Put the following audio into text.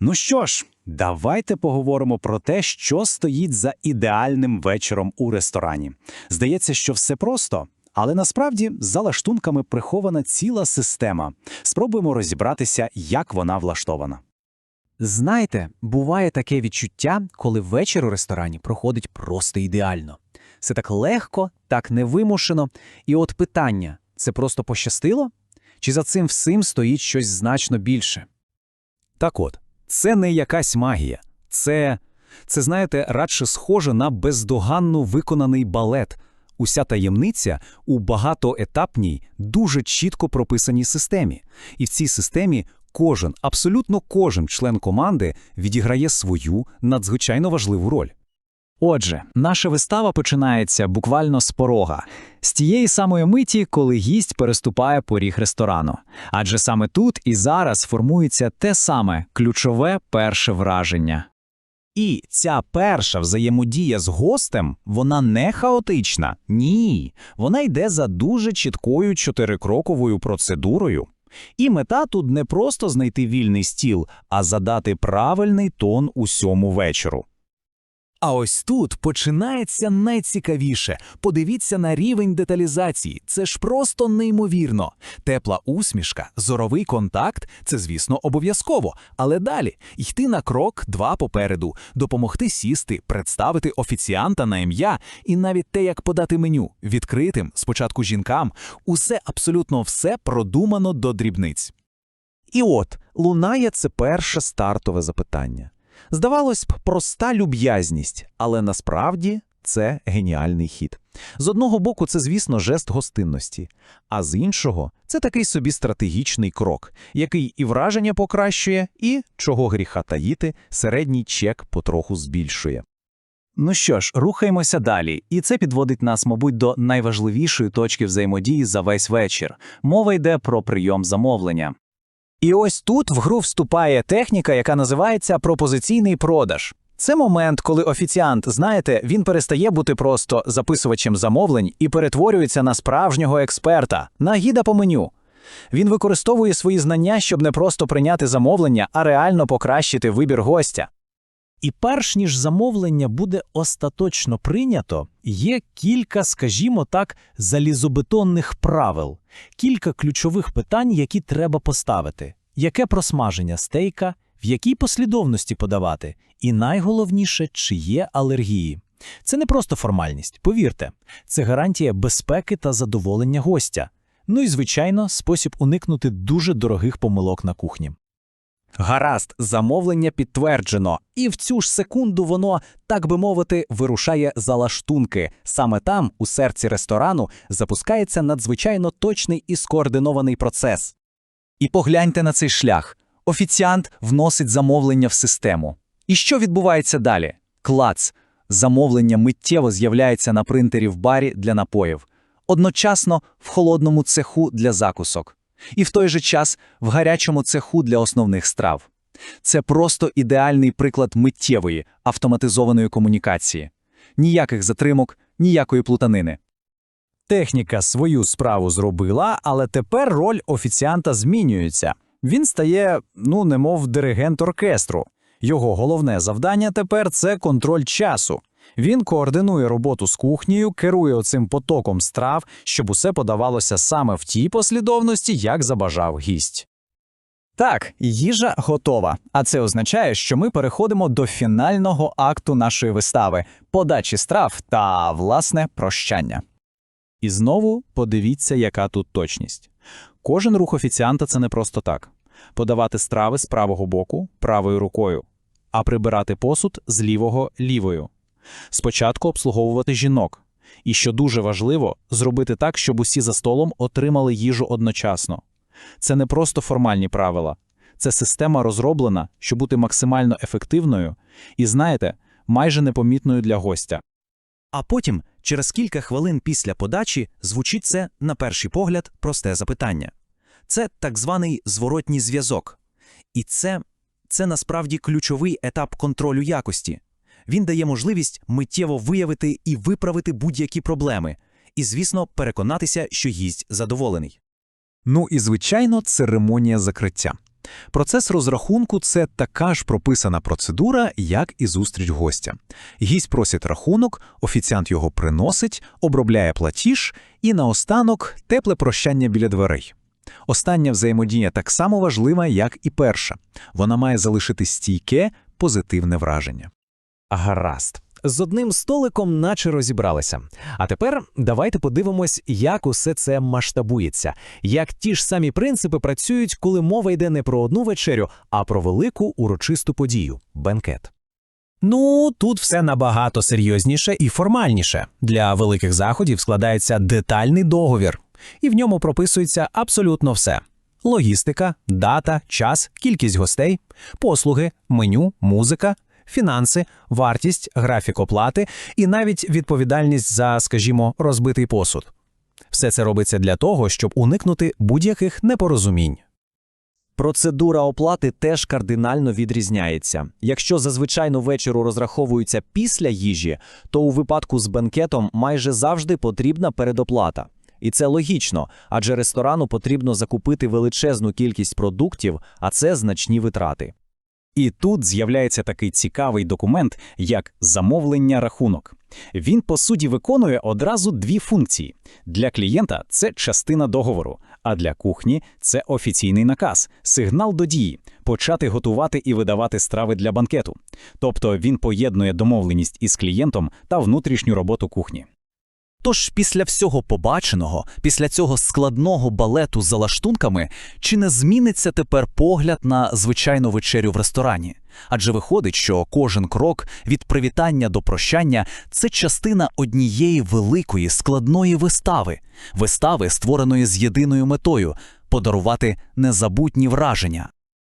Ну що ж, давайте поговоримо про те, що стоїть за ідеальним вечором у ресторані. Здається, що все просто, але насправді за лаштунками прихована ціла система. Спробуємо розібратися, як вона влаштована. Знаєте, буває таке відчуття, коли вечір у ресторані проходить просто ідеально. Все так легко, так невимушено. І от питання: це просто пощастило? Чи за цим всім стоїть щось значно більше? Так от, це не якась магія. Це, це знаєте, радше схоже на бездоганно виконаний балет. Уся таємниця у багатоетапній, дуже чітко прописаній системі. І в цій системі кожен, абсолютно кожен член команди відіграє свою надзвичайно важливу роль. Отже, наша вистава починається буквально з порога, з тієї самої миті, коли гість переступає поріг ресторану. Адже саме тут і зараз формується те саме ключове перше враження. І ця перша взаємодія з гостем, вона не хаотична. Ні, вона йде за дуже чіткою чотирикроковою процедурою. І мета тут не просто знайти вільний стіл, а задати правильний тон усьому вечору. А ось тут починається найцікавіше. Подивіться на рівень деталізації. Це ж просто неймовірно. Тепла усмішка, зоровий контакт це, звісно, обов'язково. Але далі йти на крок два попереду, допомогти сісти, представити офіціанта на ім'я, і навіть те, як подати меню відкритим, спочатку жінкам, усе абсолютно все продумано до дрібниць. І от лунає це перше стартове запитання. Здавалось б, проста люб'язність, але насправді це геніальний хід. З одного боку, це, звісно, жест гостинності, а з іншого це такий собі стратегічний крок, який і враження покращує, і, чого гріха таїти, середній чек потроху збільшує. Ну що ж, рухаємося далі, і це підводить нас, мабуть, до найважливішої точки взаємодії за весь вечір. Мова йде про прийом замовлення. І ось тут в гру вступає техніка, яка називається пропозиційний продаж. Це момент, коли офіціант, знаєте, він перестає бути просто записувачем замовлень і перетворюється на справжнього експерта, на гіда по меню. Він використовує свої знання, щоб не просто прийняти замовлення, а реально покращити вибір гостя. І перш ніж замовлення буде остаточно прийнято, є кілька, скажімо так, залізобетонних правил, кілька ключових питань, які треба поставити: яке просмаження стейка, в якій послідовності подавати, і найголовніше, чи є алергії. Це не просто формальність, повірте, це гарантія безпеки та задоволення гостя. Ну і, звичайно, спосіб уникнути дуже дорогих помилок на кухні. Гаразд, замовлення підтверджено, і в цю ж секунду воно, так би мовити, вирушає за лаштунки. Саме там, у серці ресторану, запускається надзвичайно точний і скоординований процес. І погляньте на цей шлях. Офіціант вносить замовлення в систему. І що відбувається далі? Клац. Замовлення миттєво з'являється на принтері в барі для напоїв, одночасно в холодному цеху для закусок і в той же час в гарячому цеху для основних страв. Це просто ідеальний приклад миттєвої, автоматизованої комунікації. Ніяких затримок, ніякої плутанини. Техніка свою справу зробила, але тепер роль офіціанта змінюється. Він стає, ну, немов диригент оркестру. Його головне завдання тепер це контроль часу. Він координує роботу з кухнею, керує оцим потоком страв, щоб усе подавалося саме в тій послідовності, як забажав гість. Так, їжа готова, а це означає, що ми переходимо до фінального акту нашої вистави подачі страв та, власне, прощання. І знову подивіться, яка тут точність. Кожен рух офіціанта це не просто так подавати страви з правого боку правою рукою, а прибирати посуд з лівого лівою. Спочатку обслуговувати жінок. І що дуже важливо, зробити так, щоб усі за столом отримали їжу одночасно. Це не просто формальні правила, це система розроблена, щоб бути максимально ефективною і, знаєте, майже непомітною для гостя. А потім, через кілька хвилин після подачі, звучить це, на перший погляд, просте запитання. Це так званий зворотній зв'язок. І це, це насправді ключовий етап контролю якості. Він дає можливість миттєво виявити і виправити будь-які проблеми, і, звісно, переконатися, що гість задоволений. Ну і звичайно, церемонія закриття. Процес розрахунку це така ж прописана процедура, як і зустріч гостя. Гість просить рахунок, офіціант його приносить, обробляє платіж і наостанок тепле прощання біля дверей. Остання взаємодія так само важлива, як і перша. Вона має залишити стійке, позитивне враження. Гаразд. З одним столиком наче розібралися. А тепер давайте подивимось, як усе це масштабується, як ті ж самі принципи працюють, коли мова йде не про одну вечерю, а про велику урочисту подію бенкет. Ну, тут все набагато серйозніше і формальніше. Для великих заходів складається детальний договір, і в ньому прописується абсолютно все: логістика, дата, час, кількість гостей, послуги, меню, музика, фінанси, вартість, графік оплати і навіть відповідальність за, скажімо, розбитий посуд. Все це робиться для того, щоб уникнути будь-яких непорозумінь. Процедура оплати теж кардинально відрізняється. Якщо за звичайну вечеру розраховуються після їжі, то у випадку з бенкетом майже завжди потрібна передоплата. І це логічно, адже ресторану потрібно закупити величезну кількість продуктів, а це значні витрати. І тут з'являється такий цікавий документ, як замовлення рахунок. Він, по суті, виконує одразу дві функції. Для клієнта це частина договору, а для кухні це офіційний наказ, сигнал до дії, почати готувати і видавати страви для банкету. Тобто він поєднує домовленість із клієнтом та внутрішню роботу кухні. Тож після всього побаченого, після цього складного балету за лаштунками, чи не зміниться тепер погляд на звичайну вечерю в ресторані? Адже виходить, що кожен крок від привітання до прощання це частина однієї великої складної вистави, вистави, створеної з єдиною метою подарувати незабутні враження.